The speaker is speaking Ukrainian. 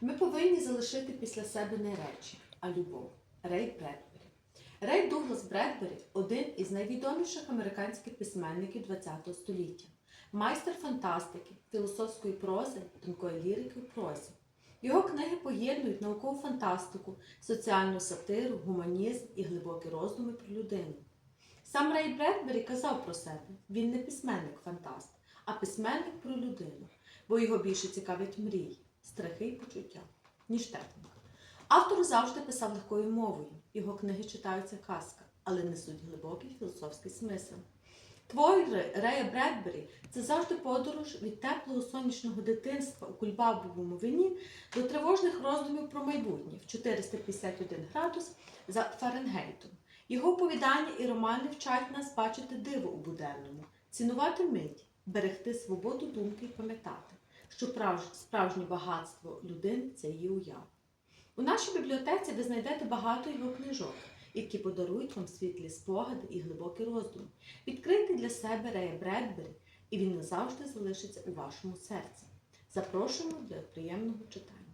Ми повинні залишити після себе не речі, а любов. Рей Бредбері. Рей Дуглас Бредбері один із найвідоміших американських письменників ХХ століття, майстер фантастики, філософської прози, тонкої лірики в прозі. Його книги поєднують наукову фантастику, соціальну сатиру, гуманізм і глибокі роздуми про людину. Сам Рей Бредбері казав про себе: він не письменник-фантаст, а письменник про людину, бо його більше цікавить мрії, страхи й почуття, ніж техніка. Автор завжди писав легкою мовою, його книги читаються казка, але несуть глибокий філософський смисл. Твори Рея Бредбері це завжди подорож від теплого сонячного дитинства у кульбабовому вині до тривожних роздумів про майбутнє в 451 градус за Фаренгейтом. Його оповідання і романи вчать нас бачити диво у буденному, цінувати мить, берегти свободу думки і пам'ятати, що справжнє багатство людини це її уява. У нашій бібліотеці ви знайдете багато його книжок, які подарують вам світлі спогади і глибокі роздуми. Відкрийте для себе Рея Бредбері, і він назавжди залишиться у вашому серці. Запрошуємо для приємного читання.